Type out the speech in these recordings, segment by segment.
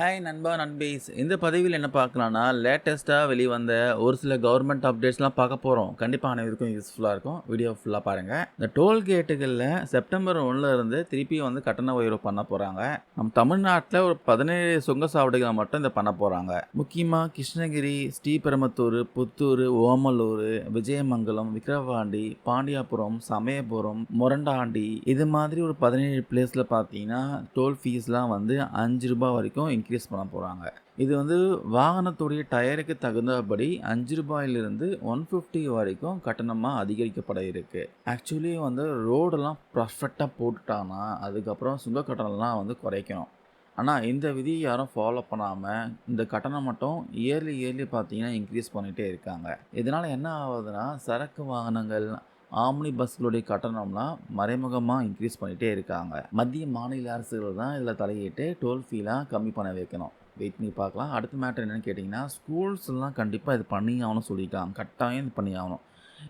Hi நண்பா நண்பீஸ். இந்த பதிவில் என்ன பார்க்கலான்னா லேட்டஸ்ட்டாக வெளிவந்த ஒரு சில கவர்மெண்ட் அப்டேட்ஸ்லாம் பார்க்க போகிறோம் கண்டிப்பாக அனைவருக்கும் யூஸ்ஃபுல்லாக இருக்கும். வீடியோ ஃபுல்லாக பாருங்கள் இந்த டோல்கேட்டுகளில் செப்டம்பர் ஒன்றில் இருந்து திருப்பி வந்து கட்டண உயர்வு பண்ண போகிறாங்க நம்ம தமிழ்நாட்டில் ஒரு பதினேழு சுங்கசாவடிகளை மட்டும் இதை பண்ண போகிறாங்க முக்கியமாக கிருஷ்ணகிரி ஸ்ரீபெரும்புத்தூர் புத்தூர் ஓமலூர் விஜயமங்கலம் விக்கிரவாண்டி பாண்டியாபுரம் சமயபுரம் மொரண்டாண்டி. இது மாதிரி ஒரு பதினேழு பிளேஸில் பார்த்தீங்கன்னா டோல் ஃபீஸ்லாம் வந்து அஞ்சு ரூபாய் வரைக்கும் இன்க்ரீஸ் பண்ண போகிறாங்க இது வந்து வாகனத்துடைய டயருக்கு தகுந்தபடி அஞ்சு ரூபாயிலிருந்து ஒன் ஃபிஃப்டி வரைக்கும் கட்டணமாக அதிகரிக்கப்பட இருக்கு. ஆக்சுவலி வந்து ரோடெல்லாம் பர்ஃபெக்டாக போட்டுட்டாங்கன்னா அதுக்கப்புறம் சுங்க கட்டணம்லாம் வந்து குறைக்கணும். ஆனால் இந்த விதியை யாரும் ஃபாலோ பண்ணாமல் இந்த கட்டணம் மட்டும் இயர்லி இயர்லி பார்த்தீங்கன்னா இன்க்ரீஸ் பண்ணிகிட்டே இருக்காங்க. இதனால் என்ன ஆகுதுன்னா சரக்கு வாகனங்கள் ஆம்னி பஸ்களுடைய கட்டணம்லாம் மறைமுகமாக இன்க்ரீஸ் பண்ணிகிட்டே இருக்காங்க. மத்திய மாநில அரசுகள் தான் இதில் தலையிட்டு டோல் ஃபீலாம் கம்மி பண்ண வைக்கணும். வெயிட் பண்ணி பார்க்கலாம். அடுத்த மேட்டர் என்னென்னு கேட்டிங்கன்னா ஸ்கூல்ஸ்லாம் கண்டிப்பாக இது பண்ணி ஆகணும் சொல்லியிருக்காங்க. கட்டாயம் இது பண்ணி ஆகணும்.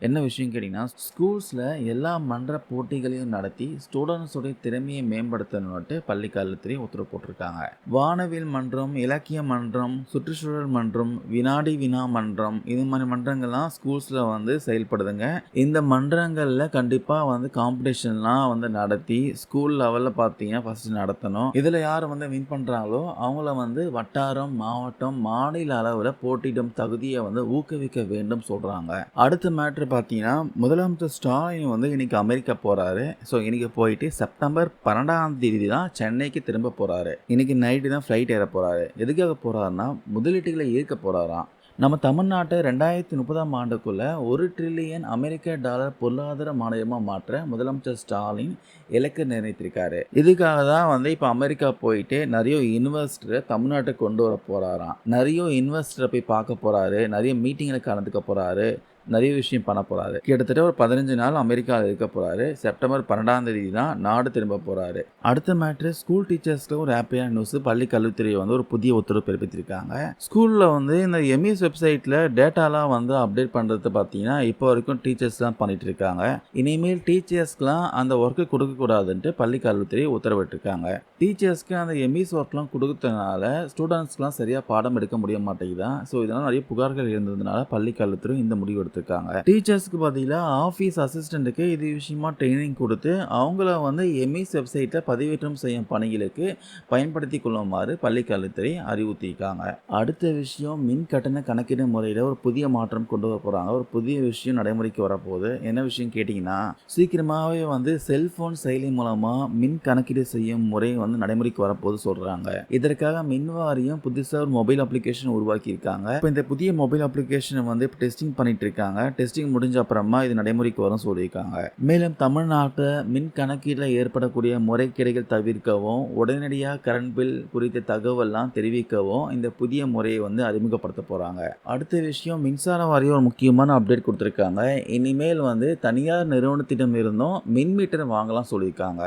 என்ன விஷயம் கேட்டிங்கன்னா ஸ்கூல்ஸில் எல்லா மன்ற போட்டிகளையும் நடத்தி ஸ்டூடெண்ட்ஸுடைய திறமையை மேம்படுத்தணும்ட்டு பள்ளி கல்வித்துறை உத்தரவு போட்டிருக்காங்க. வானவில் மன்றம் இலக்கிய மன்றம் சுற்றுச்சூழல் மன்றம் வினாடி வினா மன்றம் இது மாதிரி மன்றங்கள்லாம் ஸ்கூல்ஸில் வந்து செயல்படுதுங்க. இந்த மன்றங்களில் கண்டிப்பாக வந்து காம்படிஷன்லாம் வந்து நடத்தி ஸ்கூல் லெவலில் பார்த்தீங்கன்னா ஃபஸ்ட்டு நடத்தணும். இதில் யார் வந்து வின் பண்ணுறாங்களோ அவங்கள வந்து வட்டாரம் மாவட்டம் மாநில அளவில் போட்டியிடும் தகுதியை வந்து ஊக்குவிக்க வேண்டும் சொல்கிறாங்க அடுத்த மேட்ரு பார்த்தீங்கன்னா முதலமைச்சர் ஸ்டாலின் வந்து இன்றைக்கி அமெரிக்கா போகிறாரு ஸோ இன்றைக்கி போயிட்டு செப்டம்பர் பன்னெண்டாம் தேதி தான் சென்னைக்கு திரும்ப போகிறாரு இன்றைக்கி நைட்டு தான் ஃப்ளைட் ஏற போகிறாரு எதுக்காக போகிறாருன்னா முதலீட்டுகளை ஈர்க்க போகிறாராம் நம்ம தமிழ்நாட்டை ரெண்டாயிரத்தி முப்பதாம் ஆண்டுக்குள்ளே ஒரு ட்ரில்லியன் அமெரிக்க டாலர் பொருளாதார மாநிலமாக மாற்ற முதலமைச்சர் ஸ்டாலின் இலக்கு நிர்ணயித்திருக்காரு. இதுக்காக தான் வந்து இப்போ அமெரிக்கா போயிட்டு நிறைய இன்வெஸ்டரை தமிழ்நாட்டுக்கு கொண்டு வர போகிறாராம் நிறைய இன்வெஸ்டரை போய் பார்க்க போகிறாரு நிறைய மீட்டிங்கில் கலந்துக்க போகிறாரு நிறைய விஷயம் பண்ண போகிறாரு கிட்டத்தட்ட ஒரு பதினஞ்சு நாள் அமெரிக்காவில் இருக்க போகிறாரு செப்டம்பர் பன்னெண்டாம் தேதி தான் நாடு திரும்ப போகிறாரு அடுத்த மேட்ரு ஸ்கூல் டீச்சர்ஸ்க்கு ஒரு ஹாப்பியான நியூஸ். பள்ளி கல்வித்துறை வந்து ஒரு புதிய உத்தரவு பிறப்பித்திருக்காங்க. ஸ்கூலில் வந்து இந்த எம்இஎஸ் வெப்சைட்டில் டேட்டாலாம் வந்து அப்டேட் பண்ணுறது பார்த்தீங்கன்னா இப்போ வரைக்கும் டீச்சர்ஸ் தான் பண்ணிட்டு இருக்காங்க இனிமேல் டீச்சர்ஸ்க்குலாம் அந்த ஒர்க்கு கொடுக்கக்கூடாதுன்ட்டு பள்ளி கல்வித்துறை உத்தரவிட்டிருக்காங்க. டீச்சர்ஸ்க்கு அந்த எம்இஎஸ் ஒர்க்லாம் கொடுத்ததுனால ஸ்டூடெண்ட்ஸ்க்குலாம் சரியாக பாடம் எடுக்க முடிய மாட்டேங்குதான் ஸோ இதனால் நிறைய புகார்கள் இருந்ததுனால பள்ளி கல்வித்துறை இந்த முடிவு கொடுத்துருக்காங்க. டீச்சர்ஸ்க்கு பதிலாக ஆஃபீஸ் அசிஸ்டண்ட்டுக்கு இது விஷயமா ட்ரைனிங் கொடுத்து அவங்கள வந்து எம்இஸ் வெப்சைட்டில் பதிவேற்றம் செய்யும் பணிகளுக்கு பயன்படுத்தி கொள்ளுமாறு பள்ளி கல்வித்துறை அறிவுறுத்தியிருக்காங்க. அடுத்த விஷயம் மின் கட்டண கணக்கீடு முறையில் ஒரு புதிய மாற்றம் கொண்டு வர போகிறாங்க ஒரு புதிய விஷயம் நடைமுறைக்கு வரப்போகுது. என்ன விஷயம் கேட்டிங்கன்னா சீக்கிரமாகவே வந்து செல்ஃபோன் செயலி மூலமாக மின் கணக்கீடு செய்யும் முறை வந்து நடைமுறைக்கு வரப்போகுது சொல்கிறாங்க இதற்காக மின் வாரியம் புதுசாக ஒரு மொபைல் அப்ளிகேஷன் உருவாக்கியிருக்காங்க. இப்போ இந்த புதிய மொபைல் அப்ளிகேஷனை வந்து டெஸ்டிங் பண்ணிட்டு இருக்காங்க. டெஸ்டிங் முடிஞ்ச அப்புறமா இது நடைமுறைக்கு வரும் சொல்லியிருக்காங்க. மேலும் தமிழ்நாட்டை மின் கணக்கீட்டில் ஏற்படக்கூடிய முறைகேடுகள் தவிர்க்கவும் உடனடியாக கரண்ட் பில் குறித்த தகவல்லாம் தெரிவிக்கவும் இந்த புதிய முறையை வந்து அறிமுகப்படுத்த போகிறாங்க அடுத்த விஷயம் மின்சார வாரியம் ஒரு முக்கியமான அப்டேட் கொடுத்துருக்காங்க. இனிமேல் வந்து தனியார் நிறுவனத்திடம் இருந்தும் மின் மீட்டர் வாங்கலாம் சொல்லியிருக்காங்க.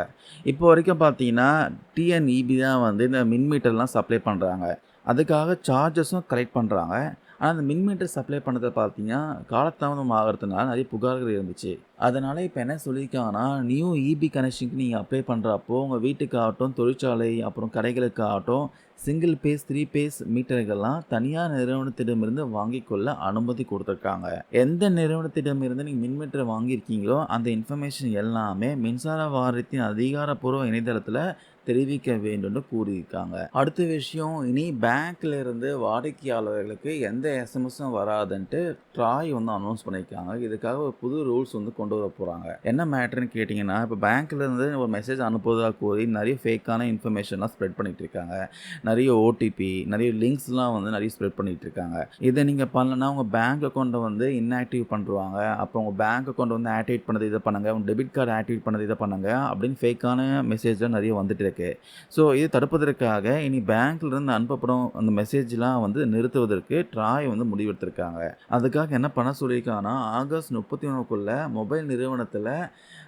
இப்போ வரைக்கும் பார்த்தீங்கன்னா டிஎன்இபி தான் வந்து இந்த மின் மீட்டர்லாம் சப்ளை பண்ணுறாங்க அதுக்காக சார்ஜஸும் கலெக்ட் பண்ணுறாங்க ஆனால் அந்த மின் மீட்டர் சப்ளை பண்ணதை பார்த்தீங்கன்னா காலதாமதம் ஆகிறதுனால நிறைய புகார்கள் இருந்துச்சு. அதனால் இப்போ என்ன சொல்லியிருக்காங்கன்னா நியூ இபி கனெக்ஷனுக்கு நீங்கள் அப்ளை பண்ணுறப்போ உங்கள் வீட்டுக்காகட்டும் தொழிற்சாலை அப்புறம் கடைகளுக்காகட்டும் சிங்கிள் பேஸ் த்ரீ பேஸ் மீட்டர்கள்லாம் தனியார் நிறுவனத்திடமிருந்து வாங்கிக்கொள்ள அனுமதி கொடுத்துருக்காங்க. எந்த நிறுவனத்திடமிருந்து நீங்கள் மின் மீட்டர் வாங்கியிருக்கீங்களோ அந்த இன்ஃபர்மேஷன் எல்லாமே மின்சார வாரியத்தின் அதிகாரப்பூர்வ இணையதளத்தில் தெரிவிக்க வேண்டும்னு கூறியிருக்காங்க. அடுத்த விஷயம் இனி பேங்க்ல இருந்து வாடிக்கையாளர்களுக்கு எந்த எஸ்எம்எஸும் வராதுன்ட்டு ட்ராய் வந்து அனௌன்ஸ் பண்ணியிருக்காங்க. இதுக்காக ஒரு புது ரூல்ஸ் வந்து கொண்டு வர போகிறாங்க என்ன மேட்ருன்னு கேட்டிங்கன்னா இப்போ பேங்க்ல இருந்து ஒரு மெசேஜ் அனுப்புவதாக கூறி நிறைய ஃபேக்கான இன்ஃபர்மேஷன்லாம் ஸ்ப்ரெட் பண்ணிட்டு இருக்காங்க நிறைய ஓடிபி நிறைய லிங்க்ஸ்லாம் வந்து நிறைய ஸ்ப்ரெட் பண்ணிட்டு இருக்காங்க இதை நீங்கள் பண்ணலன்னா உங்கள் பேங்க் அக்கௌண்ட்டை வந்து இன்ஆக்டிவ் பண்ணுவாங்க அப்போ உங்கள் பேங்க் அக்கௌண்ட் வந்து ஆக்டிவேட் பண்ணது இதை பண்ணுங்க. உங்கள் டெபிட் கார்டு ஆக்டிவேட் பண்ணது இதை பண்ணுங்க. அப்படின்னு ஃபேக்கான மெசேஜ்லாம் நிறைய வந்துட்டு இருக்கு. ஸோ இது தடுப்பதற்காக இனி பேங்க்லேருந்து அனுப்பப்படும் அந்த மெசேஜ்லாம் வந்து நிறுத்துவதற்கு ட்ராய் வந்து முடிவெடுத்திருக்காங்க. அதுக்காக என்ன பண்ண சொல்லியிருக்காங்கன்னா ஆகஸ்ட் முப்பத்தி ஒன்றுக்குள்ளே மொபைல் நிறுவனத்தில்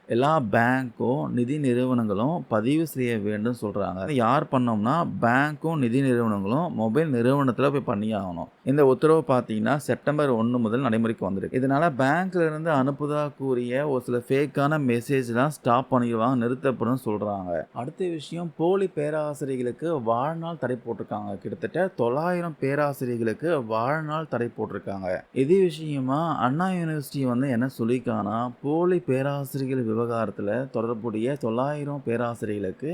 எல்லா பேங்க்கும் நிதி நிறுவனங்களும் பதிவு செய்ய வேண்டும் சொல்கிறாங்க யார் பண்ணோம்னா பேங்க்கும் நிதி நிறுவனங்களும் மொபைல் நிறுவனத்தில் போய் பண்ணி ஆகணும் இந்த உத்தரவு பார்த்தீங்கன்னா செப்டம்பர் ஒன்று முதல் நடைமுறைக்கு வந்திருக்கு. இதனால் பேங்க்லேருந்து அனுப்புதா கூறிய ஒரு சில ஃபேக்கான மெசேஜ்லாம் ஸ்டாப் பண்ணிடுவாங்க நிறுத்தப்படும் சொல்கிறாங்க அடுத்த விஷயம் போலி பேராசிரியர்களுக்கு வாழ்நாள் தடை போட்டிருக்காங்க. கிட்டத்தட்ட தொள்ளாயிரம் பேராசிரியர்களுக்கு வாழ்நாள் தடை போட்டிருக்காங்க. இதே விஷயமா அண்ணா யூனிவர்சிட்டி வந்து என்ன சொல்லியிருக்காங்கன்னா போலி பேராசிரியர்கள் விவகாரத்தில் தொடர்புடைய தொள்ளாயிரம் பேராசிரியர்களுக்கு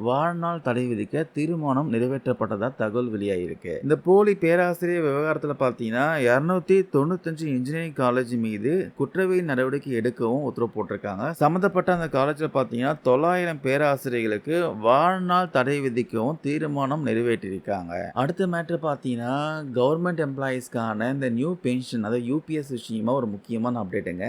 வாழ்நாள் தடை விதிக்க தீர்மானம் நிறைவேற்றப்பட்டதாக தகவல் வெளியாகிருக்கு இந்த போலி பேராசிரியர் விவகாரத்தில் பார்த்தீங்கன்னா இரநூத்தி தொண்ணூத்தஞ்சு இன்ஜினியரிங் காலேஜ் மீது குற்றவியல் நடவடிக்கை எடுக்கவும் உத்தரவு போட்டிருக்காங்க. சம்மந்தப்பட்ட அந்த காலேஜில் பார்த்தீங்கன்னா தொள்ளாயிரம் பேராசிரியர்களுக்கு வாழ்நாள் தடை விதிக்கவும் தீர்மானம் நிறைவேற்றியிருக்காங்க அடுத்த மேட்ரு பார்த்தீங்கன்னா கவர்மெண்ட் எம்ப்ளாயீஸ்க்கான இந்த நியூ பென்ஷன் அதாவது யூபிஎஸ் விஷயமா ஒரு முக்கியமான அப்டேட்டுங்க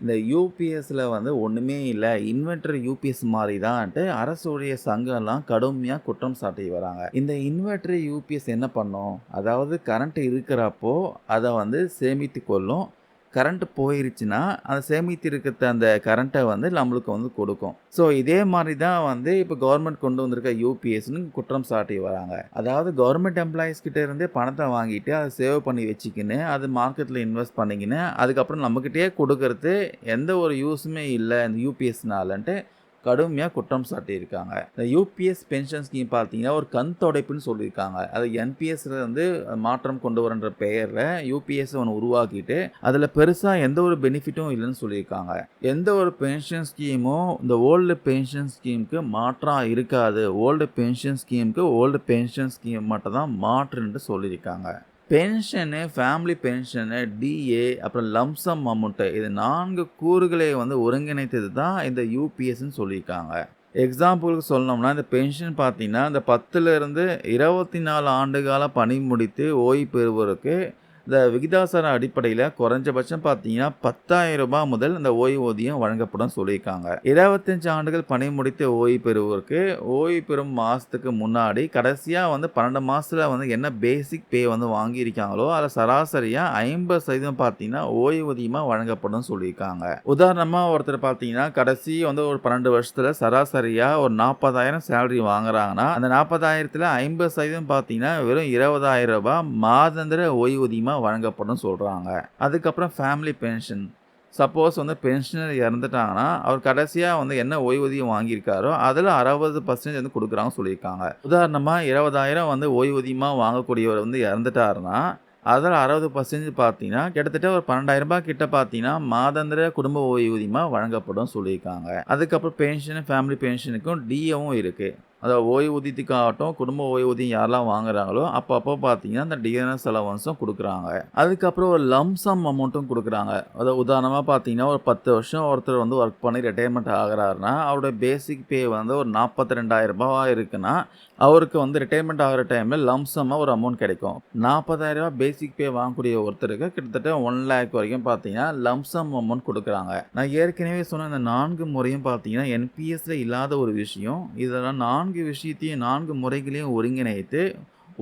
இந்த யூபிஎஸ்ல வந்து ஒன்று ஒன்றுமே இல்லை. இன்வெர்டர் யூபிஎஸ் மாதிரி தான்ட்டு அரசுடைய சங்கம்லாம் கடுமையாக குற்றம் சாட்டி வராங்க. இந்த இன்வெர்டர் யூபிஎஸ் என்ன பண்ணும்? அதாவது கரண்ட் இருக்கிறப்போ அதை வந்து சேமித்து கொள்ளும். கரண்ட் போயிருச்சுன்னா அதை சேமித்து இருக்கிற அந்த கரண்ட்டை வந்து நம்மளுக்கு வந்து கொடுக்கும். ஸோ இதே மாதிரி தான் வந்து இப்போ கவர்மெண்ட் கொண்டு வந்திருக்க யூபிஎஸ்னு குற்றம் சாட்டி வராங்க. அதாவது கவர்மெண்ட் எம்ப்ளாயீஸ் கிட்ட இருந்தே பணத்தை வாங்கிட்டு அதை சேவ் பண்ணி வச்சுக்கின்னு அது மார்க்கெட்டில் இன்வெஸ்ட் பண்ணிக்கின்னு அதுக்கப்புறம் நம்மக்கிட்டே கொடுக்கறது எந்த ஒரு யூஸுமே இல்லை இந்த யூபிஎஸ்னாலன்ட்டு கடுமையாக குற்றம் சாட்டியிருக்காங்க. இந்த யூபிஎஸ் பென்ஷன் ஸ்கீம் பார்த்தீங்கன்னா ஒரு கண் தொடைப்புன்னு சொல்லியிருக்காங்க. அது என்பிஎஸ்ல வந்து மாற்றம் கொண்டு வரன்ற பெயரில் யூபிஎஸ் ஒன்று உருவாக்கிட்டு அதில் பெருசாக எந்த ஒரு பெனிஃபிட்டும் இல்லைன்னு சொல்லியிருக்காங்க. எந்த ஒரு பென்ஷன் ஸ்கீமும் இந்த ஓல்டு பென்ஷன் ஸ்கீமுக்கு மாற்றம் இருக்காது. ஓல்டு பென்ஷன் ஸ்கீமுக்கு ஓல்டு பென்ஷன் ஸ்கீம் மட்டும் தான் மாற்றுன்ட்டு சொல்லியிருக்காங்க. பென்ஷனு ஃபேமிலி பென்ஷனு டிஏ அப்புறம் லம்சம் அமௌண்ட்டு இது நான்கு கூறுகளை வந்து ஒருங்கிணைத்தது தான் இந்த யூபிஎஸ்ன்னு சொல்லியிருக்காங்க. எக்ஸாம்பிளுக்கு சொல்லணும்னா இந்த பென்ஷன் பார்த்தீங்கன்னா இந்த பத்துலேருந்து இருபத்தி நாலு ஆண்டுகால பணி முடித்து ஓய்வு பெறுவோருக்கு இந்த விகிதாசார அடிப்படையில் குறைஞ்சபட்சம் பார்த்தீங்கன்னா பத்தாயிரம் ரூபாய் முதல் இந்த ஓய்வூதியம் வழங்கப்படும் சொல்லியிருக்காங்க. இருபத்தஞ்சு ஆண்டுகள் பணி முடித்து ஓய்வு பெறுவோருக்கு ஓய்வு பெறும் மாதத்துக்கு முன்னாடி கடைசியாக வந்து பன்னெண்டு மாதத்தில் வந்து என்ன பேசிக் பே வந்து வாங்கியிருக்காங்களோ அதில் சராசரியாக ஐம்பது சதவீதம் பார்த்தீங்கன்னா ஓய்வூதியமாக வழங்கப்படும் சொல்லியிருக்காங்க. உதாரணமாக ஒருத்தர் பார்த்தீங்கன்னா கடைசி வந்து ஒரு பன்னெண்டு வருஷத்தில் சராசரியாக ஒரு நாற்பதாயிரம் சேலரி வாங்குறாங்கன்னா அந்த நாற்பதாயிரத்தில் ஐம்பது சதவீதம் பார்த்தீங்கன்னா வெறும் இருபதாயிரம் ரூபாய் மாதந்திர ஓய்வூதியமாக வழங்கப்படும் சொல்கிறாங்க அதுக்கப்புறம் ஃபேமிலி பென்ஷன் சப்போஸ் வந்து பென்ஷனர் இறந்துட்டாங்கன்னா அவர் கடைசியாக வந்து என்ன ஓய்வூதியம் வாங்கியிருக்காரோ அதில் அறுபது பர்சன்டேஜ் வந்து கொடுக்குறாங்க சொல்லியிருக்காங்க. உதாரணமாக இருபதாயிரம் வந்து ஓய்வூதியமாக வாங்கக்கூடியவர் வந்து இறந்துட்டாருன்னா அதில் அறுபது பர்சன்டேஜ் பார்த்தீங்கன்னா கிட்டத்தட்ட ஒரு பன்னெண்டாயிரம் ரூபாய் கிட்ட பார்த்தீங்கன்னா மாதாந்திர குடும்ப ஓய்வூதியமாக வழங்கப்படும் சொல்லியிருக்காங்க. அதுக்கப்புறம் பென்ஷன் ஃபேமிலி பென்ஷனுக்கும் டிஏவும் இருக்குது அதாவது ஓய்வூதியத்துக்கு ஆகட்டும் குடும்ப ஓய்வூதியம் யாரெல்லாம் வாங்குறாங்களோ அப்பப்போ பார்த்தீங்கன்னா அந்த டிஎன்எஸ் அலவன்ஸும் கொடுக்குறாங்க. அதுக்கப்புறம் ஒரு லம்சம் அமௌண்ட்டும் கொடுக்குறாங்க. அதாவது உதாரணமாக பார்த்தீங்கன்னா ஒரு பத்து வருஷம் ஒருத்தர் வந்து ஒர்க் பண்ணி ரிட்டையர்மெண்ட் ஆகிறாருன்னா அவருடைய பேசிக் பே வந்து ஒரு நாற்பத்தி ரெண்டாயிரம் ரூபாய் இருக்குன்னா அவருக்கு வந்து ரிட்டையர்மெண்ட் ஆகிற டைமில் லம்சமாக ஒரு அமௌண்ட் கிடைக்கும். நாற்பதாயிரம் பேசிக் பே வாங்கக்கூடிய ஒருத்தருக்கு கிட்டத்தட்ட ஒன் லேக் வரைக்கும் பார்த்தீங்கன்னா லம்சம் அமௌண்ட் கொடுக்குறாங்க. நான் ஏற்கனவே சொன்ன இந்த நான்கு முறையும் பார்த்தீங்கன்னா என்பிஎஸ்ல இல்லாத ஒரு விஷயம். இதெல்லாம் நான்கு விஷயத்தையும் நான்கு முறைகளையும் ஒருங்கிணைத்து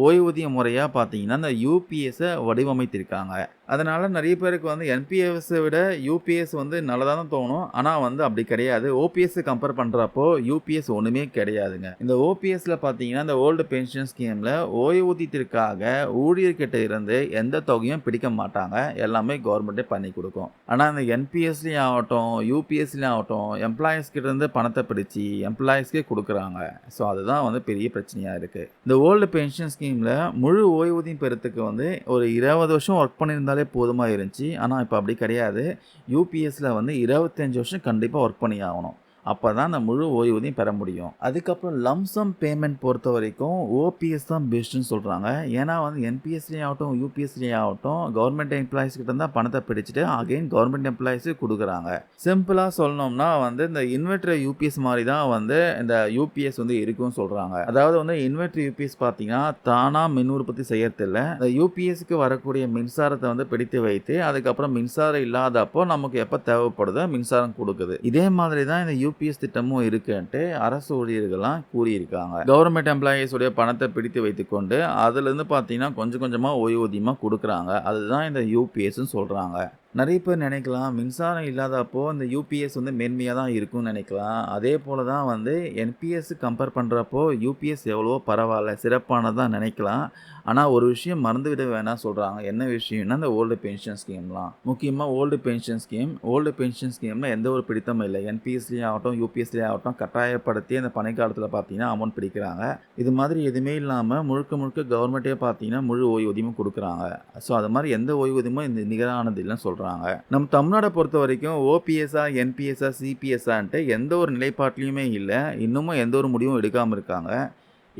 ஓய்வூதிய முறையாக பார்த்தீங்கன்னா இந்த யூபிஎஸை வடிவமைத்திருக்காங்க. அதனால் நிறைய பேருக்கு வந்து என்பிஎஸை விட யூபிஎஸ் வந்து நல்லதாக தான் தோணும். ஆனால் வந்து அப்படி கிடையாது. ஓபிஎஸ் கம்பேர் பண்ணுறப்போ யூபிஎஸ் ஒன்றுமே கிடையாதுங்க. இந்த ஓபிஎஸ்ல பார்த்தீங்கன்னா இந்த ஓல்டு பென்ஷன் ஸ்கீமில் ஓய்வூதியத்திற்காக ஊழியர்கிட்ட இருந்து எந்த தொகையும் பிடிக்க மாட்டாங்க. எல்லாமே கவர்மெண்ட்டே பண்ணி கொடுக்கும். ஆனால் இந்த என்பிஎஸ்லேயும் ஆகட்டும் யூபிஎஸ்லேயும் ஆகட்டும் எம்ப்ளாயீஸ் கிட்ட இருந்து பணத்தை பிடிச்சி எம்ப்ளாயீஸ்க்கே கொடுக்குறாங்க. ஸோ அதுதான் வந்து பெரிய பிரச்சனையாக இருக்குது இந்த ஓல்டு பென்ஷன் ஸ்கீமில் முழு ஓய்வூதியம் பெறத்துக்கு வந்து ஒரு இருபது வருஷம் ஒர்க் பண்ணியிருந்தாலே போதுமாக இருந்துச்சு ஆனால் இப்போ அப்படி கிடையாது. யூபிஎஸ்சில் வந்து இருபத்தஞ்சி வருஷம் கண்டிப்பாக ஒர்க் பண்ணி ஆகணும். அப்போ தான் அந்த முழு ஓய்வூதியம் பெற முடியும். அதுக்கப்புறம் லம்சம் பேமெண்ட் பொறுத்த வரைக்கும் ஓபிஎஸ் தான் பெஸ்ட்டுன்னு சொல்கிறாங்க ஏன்னா வந்து என்பிஎஸ்லேயும் ஆகட்டும் யூபிஎஸ்லேயும் ஆகட்டும் கவர்மெண்ட் எம்ப்ளாயிஸ் கிட்ட தான் பணத்தை பிடிச்சிட்டு அகைன் கவர்மெண்ட் எம்ப்ளாயிஸு கொடுக்குறாங்க. சிம்பிளாக சொல்லணும்னா வந்து இந்த இன்வெர்டர் யூபிஎஸ் மாதிரி தான் வந்து இந்த யூபிஎஸ் வந்து இருக்கும்னு சொல்கிறாங்க அதாவது வந்து இன்வெர்டர் யூபிஎஸ் பார்த்தீங்கன்னா தானாக மின் உற்பத்தி செய்யறதில்ல. இந்த யூபிஎஸ்க்கு வரக்கூடிய மின்சாரத்தை வந்து பிடித்து வைத்து அதுக்கப்புறம் மின்சாரம் இல்லாதப்போ நமக்கு எப்போ தேவைப்படுதோ மின்சாரம் கொடுக்குது. இதே மாதிரி தான் இந்த யூபிஎஸ் திட்டமும் இருக்குன்ட்டு அரசு ஊழியர்கள்லாம் கூறியிருக்காங்க. கவர்மெண்ட் எம்ப்ளாயீஸ் உடைய பணத்தை பிடித்து வைத்துக்கொண்டு அதுலேருந்து பார்த்தீங்கன்னா கொஞ்சம் கொஞ்சமாக ஓய்வூதியமாக கொடுக்குறாங்க. அதுதான் இந்த யூபிஎஸ்ன்னு சொல்கிறாங்க நிறைய பேர் நினைக்கலாம் மின்சாரம் இல்லாதப்போ இந்த யூபிஎஸ் வந்து மேன்மையாக தான் இருக்கும்னு நினைக்கலாம். அதே போல் தான் வந்து என்பிஎஸ் கம்பேர் பண்ணுறப்போ யூபிஎஸ் எவ்வளவோ பரவாயில்ல சிறப்பானதாக நினைக்கலாம். ஆனால் ஒரு விஷயம் மறந்து விட வேணாம் சொல்கிறாங்க என்ன விஷயம்னா இந்த ஓல்டு பென்ஷன் ஸ்கீம்லாம் முக்கியமாக old pension scheme old pension ஸ்கீமில் எந்த ஒரு பிடித்தமும் இல்லை. என்பிஎஸ்லேயே ஆகட்டும் யூபிஎஸ்லேயே ஆகட்டும் கட்டாயப்படுத்தி அந்த பணிக்காலத்தில் பார்த்தீங்கன்னா அமௌண்ட் பிடிக்கிறாங்க. இது மாதிரி எதுவுமே இல்லாமல் முழுக்க முழுக்க கவர்மெண்ட்டே பார்த்தீங்கன்னா முழு ஓய்வூதியமும் கொடுக்குறாங்க. ஸோ அது மாதிரி எந்த ஓய்வூதியமும் இந்த நிகரானது இல்லைன்னு சொல்கிறாங்க நம்ம தமிழ்நாடை பொறுத்த வரைக்கும் ஓபிஎஸ்ஆ என்பிஎஸ்ஆ சிபிஎஸ்ஆன்ட்டு எந்த ஒரு நிலைப்பாட்டிலையுமே இல்லை. இன்னமும் எந்த ஒரு முடிவும் எடுக்காமல் இருக்காங்க.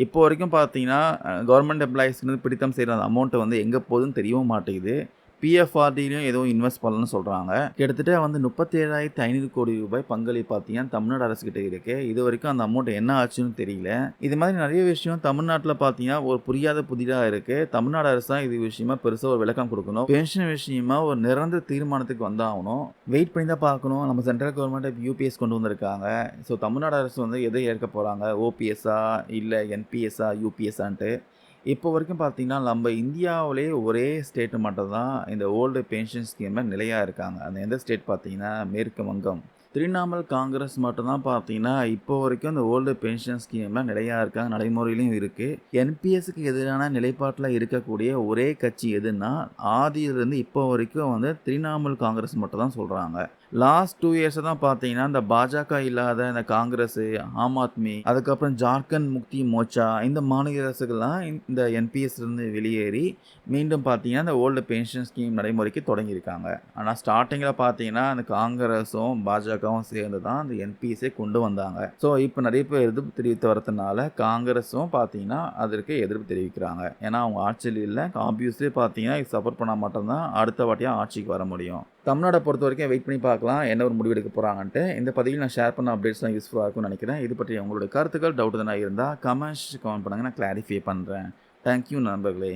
இப்போ வரைக்கும் பார்த்தீங்கன்னா கவர்மெண்ட் எம்ப்ளாயீஸ்க்கு பிடித்தம் செய்கிற அந்த அமௌண்ட்டை வந்து எங்கே போகுதுன்னு தெரியவும் மாட்டேங்குது. பிஎஃப்ஆர்டிலையும் எதுவும் இன்வெஸ்ட் பண்ணலன்னு சொல்கிறாங்க கிட்டத்தட்ட வந்து முப்பத்தேழாயிரத்தி ஐநூறு கோடி ரூபாய் பங்களிப்பு பார்த்தீங்கன்னா தமிழ்நாடு அரசு கிட்ட இருக்கு? இது வரைக்கும் அந்த அமௌண்ட் என்ன ஆச்சுன்னு தெரியல. இது மாதிரி நிறைய விஷயம் தமிழ்நாட்டில் பார்த்தீங்கன்னா ஒரு புரியாத புதிதாக இருக்கு. தமிழ்நாடு அரசு தான் இது விஷயமா பெருசாக ஒரு விளக்கம் கொடுக்கணும். பென்ஷன் விஷயமா ஒரு நிரந்தர தீர்மானத்துக்கு வந்தாகணும். வெயிட் பண்ணி தான் பார்க்கணும். நம்ம சென்ட்ரல் கவர்மெண்ட் யூபிஎஸ் கொண்டு வந்திருக்காங்க. ஸோ தமிழ்நாடு அரசு வந்து எதை ஏற்க போகிறாங்க ஓபிஎஸ்ஸா இல்லை என்பிஎஸ்ஸா யூபிஎஸ்ஸான்ட்டு இப்போ வரைக்கும் பார்த்தீங்கன்னா நம்ம இந்தியாவிலே ஒரே ஸ்டேட்டு மட்டும் தான் இந்த ஓல்டு பென்ஷன் ஸ்கீமில் நிலையாக இருக்காங்க. அந்த எந்த ஸ்டேட் பார்த்தீங்கன்னா மேற்கு வங்கம். திரிணாமுல் காங்கிரஸ் மட்டும்தான் பார்த்தீங்கன்னா இப்போ வரைக்கும் இந்த ஓல்டு பென்ஷன் ஸ்கீமில் நிலையாக இருக்காங்க நடைமுறையிலையும் இருக்குது என்பிஎஸ்க்கு எதிரான நிலைப்பாட்டில் இருக்கக்கூடிய ஒரே கட்சி எதுன்னா ஆதியிலிருந்து இப்போ வரைக்கும் வந்து திரிணாமுல் காங்கிரஸ் மட்டும் தான் சொல்கிறாங்க லாஸ்ட் டூ இயர்ஸை தான் பார்த்தீங்கன்னா இந்த பாஜக இல்லாத இந்த காங்கிரஸ் ஆம் ஆத்மி அதுக்கப்புறம் ஜார்க்கண்ட் முக்தி மோர்ச்சா இந்த மாநில அரசுகள்லாம் இந்த என்பிஎஸ்லேருந்து வெளியேறி மீண்டும் பார்த்தீங்கன்னா இந்த ஓல்டு பென்ஷன் ஸ்கீம் நடைமுறைக்கு தொடங்கியிருக்காங்க. ஆனால் ஸ்டார்டிங்கில் பார்த்தீங்கன்னா அந்த காங்கிரஸும் பாஜகவும் சேர்ந்து தான் அந்த என்பிஎஸ்ஸை கொண்டு வந்தாங்க. ஸோ இப்போ நிறைய பேர் எதிர்ப்பு தெரிவித்து வரதுனால காங்கிரஸும் பார்த்தீங்கன்னா அதற்கு எதிர்ப்பு தெரிவிக்கிறாங்க. ஏன்னா அவங்க ஆட்சியில் இல்லை. ஆப்வியஸ்லி பார்த்தீங்கன்னா இது சப்போர்ட் பண்ணால் மட்டும்தான் அடுத்த வாட்டியாக ஆட்சிக்கு வர முடியும். தமிழ்நாடை பொறுத்த வரைக்கும் வெயிட் பண்ணி பார்க்கலாம். என்ன ஒரு முடிவு எடுக்க போகிறாங்கன்ட்டு இந்த பதிவில் நான் ஷேர் பண்ண அப்டேட்ஸ்லாம் யூஸ்ஃபுல்லாக இருக்கும்னு நினைக்கிறேன். இது பற்றி உங்களுடைய கருத்துக்கள் டவுட் எதனா இருந்தால் கமெண்ட்ஸ் கமெண்ட் பண்ணுங்கள் நான் கிளாரிஃபை பண்ணுறேன் தேங்க்யூ நண்பர்களே.